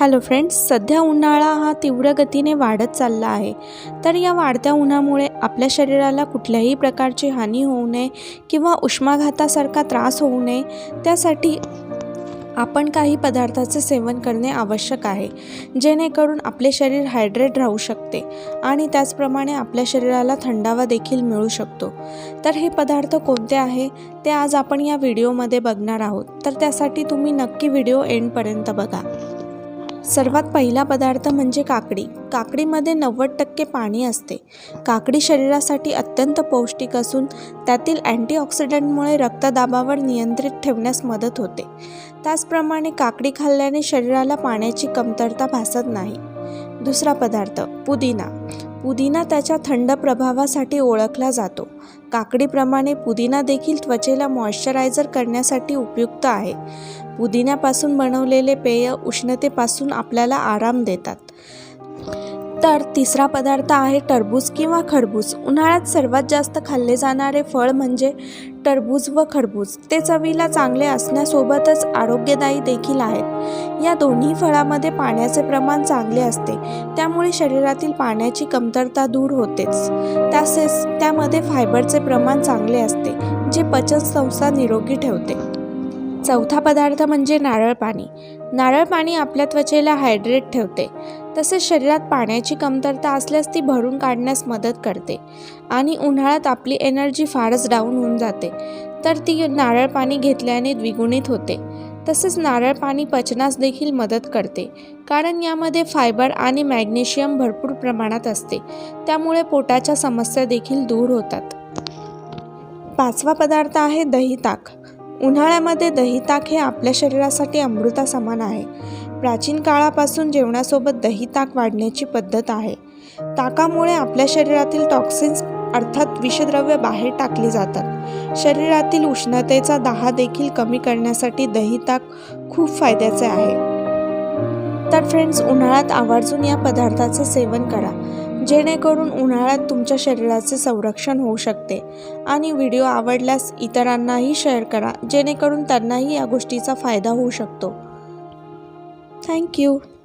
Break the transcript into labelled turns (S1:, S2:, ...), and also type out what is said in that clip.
S1: Hello friends सध्या उन्हाळा हा तीव्र गतीने वाढत चालला आहे. तर या वाढत्या उन्हामुळे आपल्या शरीराला कुठल्याही प्रकारची हानी होऊ नये किंवा उष्माघातासारखा त्रास होऊ नये त्यासाठी आपण काही पदार्थाचे सेवन करणे आवश्यक आहे जेणेकरून आपले शरीर हायड्रेट राहू शकते आणि त्याचप्रमाणे आपल्या शरीराला थंडावा देखील मिळू शकतो. तर हे पदार्थ कोणते आहे ते आज आपण या व्हिडिओमध्ये बघणार आहोत. तर त्यासाठी तुम्ही नक्की व्हिडिओ एंडपर्यंत बघा. सर्वात पहिला पदार्थ म्हणजे काकडी. काकडीमध्ये नव्वद टक्के पाणी असते. काकडी शरीरासाठी अत्यंत पौष्टिक असून त्यातील अँटीऑक्सिडंटमुळे रक्तदाबावर नियंत्रित ठेवण्यास मदत होते. त्याचप्रमाणे काकडी खाल्ल्याने शरीराला पाण्याची कमतरता भासत नाही. दुसरा पदार्थ पुदिना. पुदिना त्याच्या थंड प्रभावासाठी ओळखला जातो. काकडीप्रमाणे पुदिना देखील त्वचेला मॉइश्चरायझर करण्यासाठी उपयुक्त आहे. पुदिन्यापासून बनवलेले पेय उष्णतेपासून आपल्याला आराम देतात. तर तिसरा पदार्थ आहे टरबूज किंवा खरबूज. उन्हाळ्यात सर्वात जास्त खाल्ले जाणारे फळ म्हणजे टरबूज व खरबूज. ते चवीला चांगले असण्यासोबतच आरोग्यदायी देखील आहेत. या दोन्ही फळामध्ये पाण्याचे प्रमाण चांगले असते. त्यामुळे शरीरातील पाण्याची कमतरता दूर होतेच. तसेच त्यामध्ये फायबरचे प्रमाण चांगले असते जे पचन संस्था निरोगी ठेवते. चौथा पदार्थ म्हणजे नारळ पाणी. नारळ पाणी आपल्या त्वचेला हायड्रेट ठेवते. तसेच शरीरात पाण्याची कमतरता असल्यास ती भरून काढण्यास मदत करते आणि उन्हाळ्यात आपली एनर्जी फारच डाऊन होऊन जाते. तर ती नारळ पाणी घेतल्याने द्विगुणित होते. तसेच नारळ पाणी पचनास देखील मदत करते. कारण यामध्ये फायबर आणि मॅग्नेशियम भरपूर प्रमाणात असते. त्यामुळे पोटाच्या समस्या देखील दूर होतात. पाचवा पदार्थ आहे दही ताक उन्हाळ्यामध्ये दही ताक हे आपल्या शरीरासाठी अमृतासमान आहे. प्राचीन काळापासून जेवणासोबत दही ताक वाढण्याची पद्धत आहे. ताकामुळे आपल्या शरीरातील टॉक्सिन्स अर्थात विषद्रव्य बाहेर टाकली जातात. शरीरातील उष्णतेचा दाह देखील कमी करण्यासाठी दही ताक खूप फायद्याचे आहे. तर फ्रेंड्स उन्हाळ्यात आवर्जून या पदार्थाचे सेवन करा. जेणेकरून उन्हाळ्यात तुमच्या शरीराचे संरक्षण होऊ शकते. आणि व्हिडिओ आवडल्यास इतरांनाही शेअर करा जेणेकरून त्यांनाही या गोष्टीचा फायदा होऊ शकतो. Thank you.